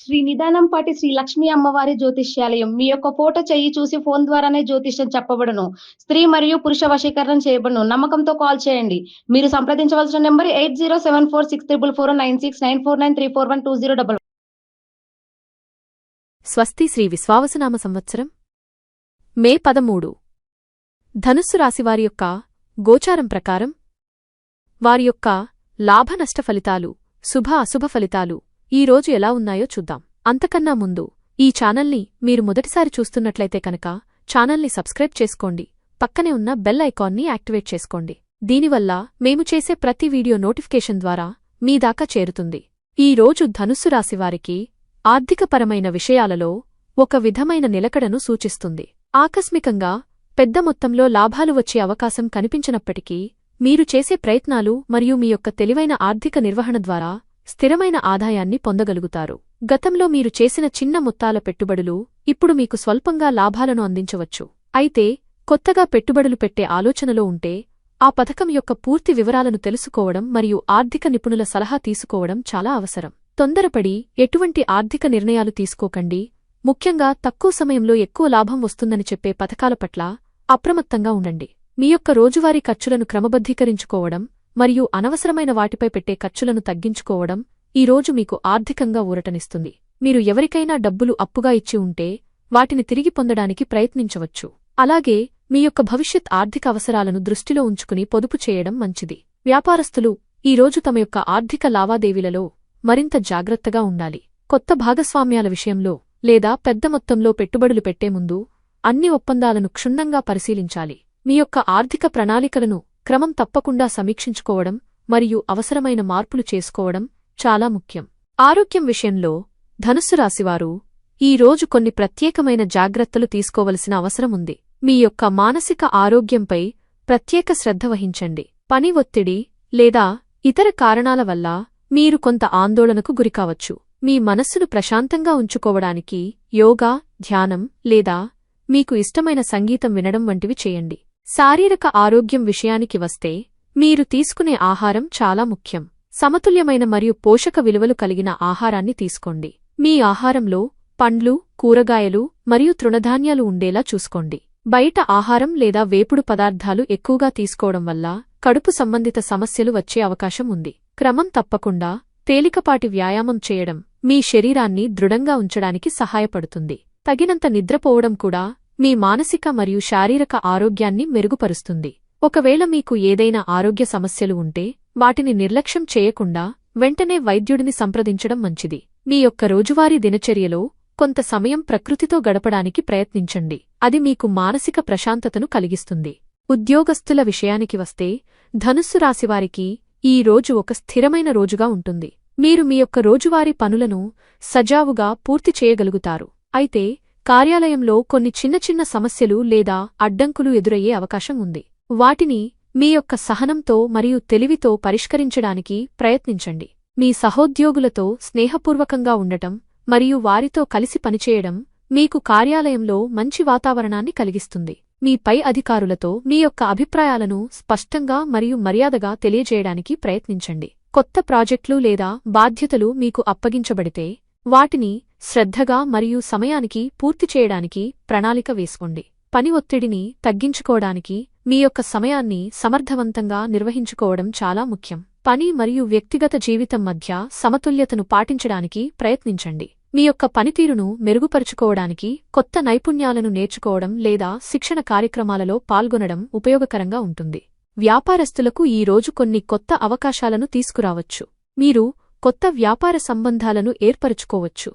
శ్రీ నిదానంపాటి శ్రీ లక్ష్మీ అమ్మవారి జ్యోతిష్యాలయం. మీ యొక్క ఫోటో చెయ్యి చూసి ఫోన్ ద్వారానే జ్యోతిష్యం చెప్పబడను. స్త్రీ మరియు పురుష వశీకరణం చేయబడను. నమ్మకంతో కాల్ చేయండి. మీరు సంప్రదించవలసిన number eight zero seven four six triple four nine six nine four nine three four one two zero double. స్వస్తి శ్రీ విశ్వావసనామ సంవత్సరం మే పదమూడు. ధనుస్సు రాశివారి యొక్క గోచారం ప్రకారం వారి యొక్క లాభ నష్ట ఫలితాలు శుభ అశుభ ఫలితాలు ఈ రోజు ఎలా ఉన్నాయో చూద్దాం. అంతకన్నా ముందు ఈ ఛానల్ని మీరు మొదటిసారి చూస్తున్నట్లయితే కనుక ఛానల్ని సబ్స్క్రైబ్ చేసుకోండి. పక్కనే ఉన్న బెల్ ఐకాన్ని యాక్టివేట్ చేసుకోండి. దీనివల్ల మేము చేసే ప్రతి వీడియో నోటిఫికేషన్ ద్వారా మీ దాకా చేరుతుంది. ఈ రోజు ధనుస్సు రాశివారికి ఆర్థికపరమైన విషయాలలో ఒక విధమైన నిలకడను సూచిస్తుంది. ఆకస్మికంగా పెద్ద మొత్తంలో లాభాలు వచ్చే అవకాశం కనిపించినప్పటికీ మీరు చేసే ప్రయత్నాలు మరియు మీ యొక్క తెలివైన ఆర్థిక నిర్వహణ ద్వారా స్థిరమైన ఆదాయాన్ని పొందగలుగుతారు. గతంలో మీరు చేసిన చిన్న మొత్తాల పెట్టుబడులు ఇప్పుడు మీకు స్వల్పంగా లాభాలను అందించవచ్చు. అయితే కొత్తగా పెట్టుబడులు పెట్టే ఆలోచనలో ఉంటే ఆ పథకం యొక్క పూర్తి వివరాలను తెలుసుకోవడం మరియు ఆర్థిక నిపుణుల సలహా తీసుకోవడం చాలా అవసరం. తొందరపడి ఎటువంటి ఆర్థిక నిర్ణయాలు తీసుకోకండి. ముఖ్యంగా తక్కువ సమయంలో ఎక్కువ లాభం వస్తుందని చెప్పే పథకాల పట్ల అప్రమత్తంగా ఉండండి. మీ యొక్క రోజువారీ ఖర్చులను క్రమబద్ధీకరించుకోవడం మరియు అనవసరమైన వాటిపై పెట్టే ఖర్చులను తగ్గించుకోవడం ఈ రోజు మీకు ఆర్థికంగా ఊరటనిస్తుంది. మీరు ఎవరికైనా డబ్బులు అప్పుగా ఇచ్చి ఉంటే వాటిని తిరిగి పొందడానికి ప్రయత్నించవచ్చు. అలాగే మీ యొక్క భవిష్యత్ ఆర్థిక అవసరాలను దృష్టిలో ఉంచుకుని పొదుపు చేయడం మంచిది. వ్యాపారస్తులు ఈ రోజు తమ యొక్క ఆర్థిక లావాదేవీలలో మరింత జాగ్రత్తగా ఉండాలి. కొత్త భాగస్వామ్యాల విషయంలో లేదా పెద్ద మొత్తంలో పెట్టుబడులు పెట్టే ముందు అన్ని ఒప్పందాలను క్షుణ్ణంగా పరిశీలించాలి. మీ యొక్క ఆర్థిక ప్రణాళికలను క్రమం తప్పకుండా సమీక్షించుకోవడం మరియు అవసరమైన మార్పులు చేసుకోవడం చాలా ముఖ్యం. ఆరోగ్యం విషయంలో ధనుస్సు రాశివారు ఈ రోజు కొన్ని ప్రత్యేకమైన జాగ్రత్తలు తీసుకోవలసిన అవసరం ఉంది. మీ యొక్క మానసిక ఆరోగ్యంపై ప్రత్యేక శ్రద్ధ వహించండి. పని ఒత్తిడి లేదా ఇతర కారణాల వల్ల మీరు కొంత ఆందోళనకు గురికావచ్చు మీ మనస్సును ప్రశాంతంగా ఉంచుకోవడానికి యోగా ధ్యానం లేదా మీకు ఇష్టమైన సంగీతం వినడం వంటివి చేయండి. శారీరక ఆరోగ్యం విషయానికి వస్తే మీరు తీసుకునే ఆహారం చాలా ముఖ్యం. సమతుల్యమైన మరియు పోషక విలువలు కలిగిన ఆహారాన్ని తీసుకోండి. మీ ఆహారంలో పండ్లు కూరగాయలు మరియు తృణధాన్యాలు ఉండేలా చూసుకోండి. బయట ఆహారం లేదా వేపుడు పదార్థాలు ఎక్కువగా తీసుకోవడం వల్ల కడుపు సంబంధిత సమస్యలు వచ్చే అవకాశం ఉంది. క్రమం తప్పకుండా తేలికపాటి వ్యాయామం చేయడం మీ శరీరాన్ని దృఢంగా ఉంచడానికి సహాయపడుతుంది. తగినంత నిద్రపోవడం కూడా మీ మానసిక మరియు శారీరక ఆరోగ్యాన్ని మెరుగుపరుస్తుంది. ఒకవేళ మీకు ఏదైనా ఆరోగ్య సమస్యలు ఉంటే వాటిని నిర్లక్ష్యం చేయకుండా వెంటనే వైద్యుడిని సంప్రదించడం మంచిది. మీ యొక్క రోజువారీ దినచర్యలో కొంత సమయం ప్రకృతితో గడపడానికి ప్రయత్నించండి. అది మీకు మానసిక ప్రశాంతతను కలిగిస్తుంది. ఉద్యోగస్తుల విషయానికి వస్తే ధనుస్సు రాశివారికి ఈ రోజు ఒక స్థిరమైన రోజుగా ఉంటుంది. మీరు మీ యొక్క రోజువారీ పనులను సజావుగా పూర్తి చేయగలుగుతారు. అయితే కార్యాలయంలో కొన్ని చిన్న చిన్న సమస్యలు లేదా అడ్డంకులు ఎదురయ్యే అవకాశం ఉంది. వాటిని మీ యొక్క సహనంతో మరియు తెలివితో పరిష్కరించడానికి ప్రయత్నించండి. మీ సహోద్యోగులతో స్నేహపూర్వకంగా ఉండటం మరియు వారితో కలిసి పనిచేయడం మీకు కార్యాలయంలో మంచి వాతావరణాన్ని కలిగిస్తుంది. మీ పై అధికారులతో మీ యొక్క అభిప్రాయాలను స్పష్టంగా మరియు మర్యాదగా తెలియజేయడానికి ప్రయత్నించండి. కొత్త ప్రాజెక్టులు లేదా బాధ్యతలు మీకు అప్పగించబడితే వాటిని శ్రద్ధగా మరియు సమయానికి పూర్తి చేయడానికి ప్రణాళిక వేసుకోండి. పని ఒత్తిడిని తగ్గించుకోవడానికి మీ యొక్క సమయాన్ని సమర్థవంతంగా నిర్వహించుకోవడం చాలా ముఖ్యం. పని మరియు వ్యక్తిగత జీవితం మధ్య సమతుల్యతను పాటించడానికి ప్రయత్నించండి. మీ యొక్క పనితీరును మెరుగుపరుచుకోవడానికి కొత్త నైపుణ్యాలను నేర్చుకోవడం లేదా శిక్షణ కార్యక్రమాలలో పాల్గొనడం ఉపయోగకరంగా ఉంటుంది. వ్యాపారస్తులకు ఈ రోజు కొన్ని కొత్త అవకాశాలను తీసుకురావచ్చు. మీరు కొత్త వ్యాపార సంబంధాలను ఏర్పరుచుకోవచ్చు.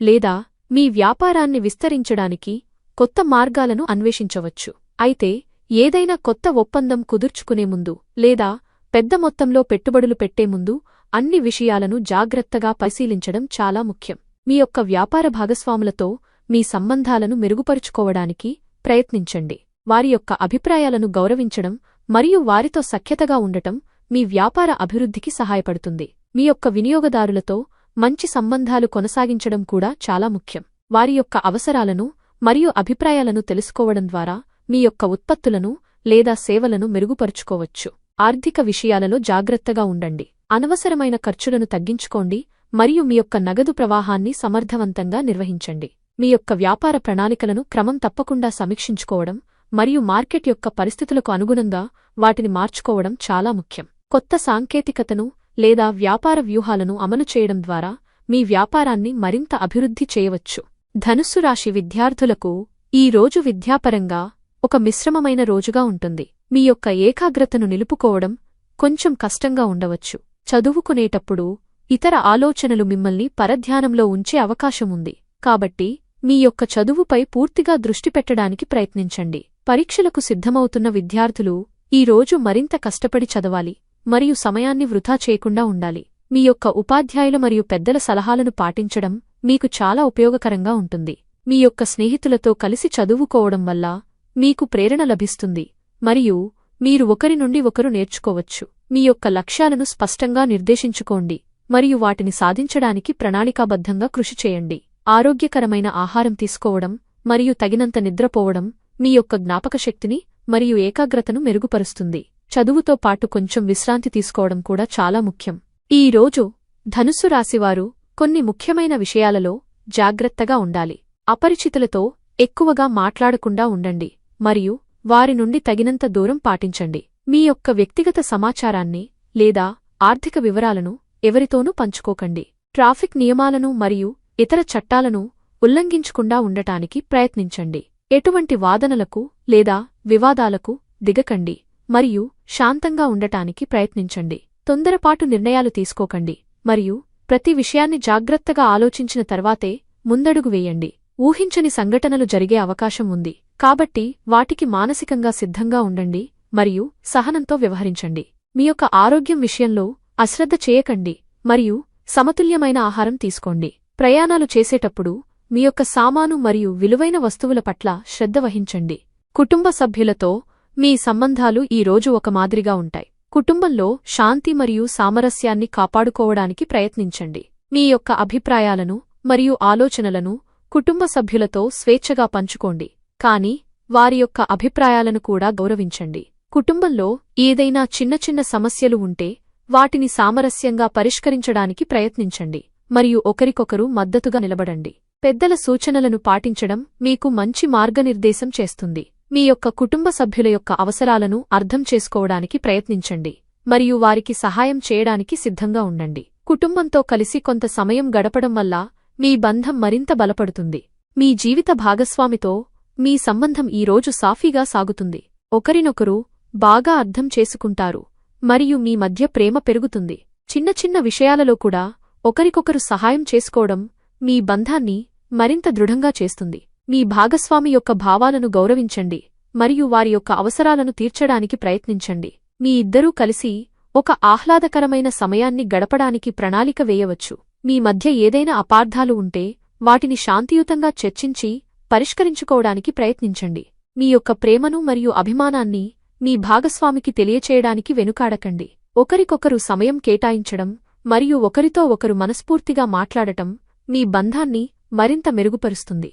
లేదా మీ వ్యాపారాన్ని విస్తరించడానికి కొత్త మార్గాలను అన్వేషించవచ్చు. అయితే ఏదైనా కొత్త ఒప్పందం కుదుర్చుకునే ముందు లేదా పెద్ద మొత్తంలో పెట్టుబడులు పెట్టే ముందు అన్ని విషయాలను జాగ్రత్తగా పరిశీలించడం చాలా ముఖ్యం. మీ యొక్క వ్యాపార భాగస్వాములతో మీ సంబంధాలను మెరుగుపరుచుకోవడానికి ప్రయత్నించండి. వారి యొక్క అభిప్రాయాలను గౌరవించడం మరియు వారితో సఖ్యతగా ఉండటం మీ వ్యాపార అభివృద్ధికి సహాయపడుతుంది. మీ యొక్క వినియోగదారులతో మంచి సంబంధాలు కొనసాగించడం కూడా చాలా ముఖ్యం. వారి యొక్క అవసరాలను మరియు అభిప్రాయాలను తెలుసుకోవడం ద్వారా మీ యొక్క ఉత్పత్తులను లేదా సేవలను మెరుగుపరుచుకోవచ్చు. ఆర్థిక విషయాలలో జాగ్రత్తగా ఉండండి. అనవసరమైన ఖర్చులను తగ్గించుకోండి మరియు మీ యొక్క నగదు ప్రవాహాన్ని సమర్థవంతంగా నిర్వహించండి. మీ యొక్క వ్యాపార ప్రణాళికలను క్రమం తప్పకుండా సమీక్షించుకోవడం మరియు మార్కెట్ యొక్క పరిస్థితులకు అనుగుణంగా వాటిని మార్చుకోవడం చాలా ముఖ్యం. కొత్త సాంకేతికతను లేదా వ్యాపార వ్యూహాలను అమలు చేయడం ద్వారా మీ వ్యాపారాన్ని మరింత అభివృద్ధి చేయవచ్చు. ధనుస్సు రాశి విద్యార్థులకు ఈ రోజు విద్యాపరంగా ఒక మిశ్రమమైన రోజుగా ఉంటుంది. మీ యొక్క ఏకాగ్రతను నిలుపుకోవడం కొంచెం కష్టంగా ఉండవచ్చు. చదువుకునేటప్పుడు ఇతర ఆలోచనలు మిమ్మల్ని పరధ్యానంలో ఉంచే అవకాశముంది కాబట్టి మీ యొక్క చదువుపై పూర్తిగా దృష్టి పెట్టడానికి ప్రయత్నించండి. పరీక్షలకు సిద్ధమవుతున్న విద్యార్థులు ఈ రోజు మరింత కష్టపడి చదవాలి. మరియు సమయాన్ని వృధా చేయకుండా ఉండాలి. మీ యొక్క ఉపాధ్యాయులు మరియు పెద్దల సలహాలను పాటించడం మీకు చాలా ఉపయోగకరంగా ఉంటుంది. మీ యొక్క స్నేహితులతో కలిసి చదువుకోవడం వల్ల మీకు ప్రేరణ లభిస్తుంది. మరియు మీరు ఒకరి నుండి ఒకరు నేర్చుకోవచ్చు. మీ యొక్క లక్ష్యాలను స్పష్టంగా నిర్దేశించుకోండి మరియు వాటిని సాధించడానికి ప్రణాళికాబద్ధంగా కృషి చేయండి. ఆరోగ్యకరమైన ఆహారం తీసుకోవడం మరియు తగినంత నిద్రపోవడం మీ యొక్క జ్ఞాపకశక్తిని మరియు ఏకాగ్రతను మెరుగుపరుస్తుంది. చదువుతో పాటు కొంచెం విశ్రాంతి తీసుకోవడం కూడా చాలా ముఖ్యం. ఈ రోజు ధనుస్సు రాశివారు కొన్ని ముఖ్యమైన విషయాలలో జాగ్రత్తగా ఉండాలి. అపరిచితులతో ఎక్కువగా మాట్లాడకుండా ఉండండి మరియు వారి నుండి తగినంత దూరం పాటించండి. మీ యొక్క వ్యక్తిగత సమాచారాన్ని లేదా ఆర్థిక వివరాలను ఎవరితోనూ పంచుకోకండి. ట్రాఫిక్ నియమాలను మరియు ఇతర చట్టాలను ఉల్లంఘించకుండా ఉండటానికి ప్రయత్నించండి. ఎటువంటి వాదనలకు లేదా వివాదాలకు దిగకండి. మరియు శాంతంగా ఉండటానికి ప్రయత్నించండి. తొందరపాటు నిర్ణయాలు తీసుకోకండి. మరియు ప్రతి విషయాన్ని జాగ్రత్తగా ఆలోచించిన తర్వాతే ముందడుగు వేయండి. ఊహించని సంఘటనలు జరిగే అవకాశం ఉంది. కాబట్టి వాటికి మానసికంగా సిద్ధంగా ఉండండి మరియు సహనంతో వ్యవహరించండి. మీ యొక్క ఆరోగ్యం విషయంలో అశ్రద్ధ చేయకండి మరియు సమతుల్యమైన ఆహారం తీసుకోండి. ప్రయాణాలు చేసేటప్పుడు మీ యొక్క సామాను మరియు విలువైన వస్తువుల పట్ల శ్రద్ధ వహించండి. కుటుంబ సభ్యులతో మీ సంబంధాలు ఈ రోజు ఒక మాదిరిగా ఉంటాయి. కుటుంబంలో శాంతి మరియు సామరస్యాన్ని కాపాడుకోవడానికి ప్రయత్నించండి. మీ యొక్క అభిప్రాయాలను మరియు ఆలోచనలను కుటుంబ సభ్యులతో స్వేచ్ఛగా పంచుకోండి. కాని వారి యొక్క అభిప్రాయాలను కూడా గౌరవించండి. కుటుంబంలో ఏదైనా చిన్న చిన్న సమస్యలు ఉంటే వాటిని సామరస్యంగా పరిష్కరించడానికి ప్రయత్నించండి. మరియు ఒకరికొకరు మద్దతుగా నిలబడండి. పెద్దల సూచనలను పాటించడం మీకు మంచి మార్గనిర్దేశం చేస్తుంది. మీ యొక్క కుటుంబ సభ్యుల యొక్క అవసరాలను అర్థం చేసుకోవడానికి ప్రయత్నించండి మరియు వారికి సహాయం చేయడానికి సిద్ధంగా ఉండండి. కుటుంబంతో కలిసి కొంత సమయం గడపడం వల్ల మీ బంధం మరింత బలపడుతుంది. మీ జీవిత భాగస్వామితో మీ సంబంధం ఈరోజు సాఫీగా సాగుతుంది. ఒకరినొకరు బాగా అర్థం చేసుకుంటారు మరియు మీ మధ్య ప్రేమ పెరుగుతుంది. చిన్న చిన్న విషయాలలో కూడా ఒకరికొకరు సహాయం చేసుకోవడం మీ బంధాన్ని మరింత దృఢంగా చేస్తుంది. మీ భాగస్వామి యొక్క భావాలను గౌరవించండి మరియు వారి యొక్క అవసరాలను తీర్చడానికి ప్రయత్నించండి. మీ ఇద్దరూ కలిసి ఒక ఆహ్లాదకరమైన సమయాన్ని గడపడానికి ప్రణాళిక వేయవచ్చు. మీ మధ్య ఏదైనా అపార్థాలు ఉంటే వాటిని శాంతియుతంగా చర్చించి పరిష్కరించుకోవడానికి ప్రయత్నించండి. మీ యొక్క ప్రేమను మరియు అభిమానాన్ని మీ భాగస్వామికి తెలియచేయడానికి వెనుకాడకండి. ఒకరికొకరు సమయం కేటాయించడం మరియు ఒకరితో ఒకరు మనస్ఫూర్తిగా మాట్లాడటం మీ బంధాన్ని మరింత మెరుగుపరుస్తుంది.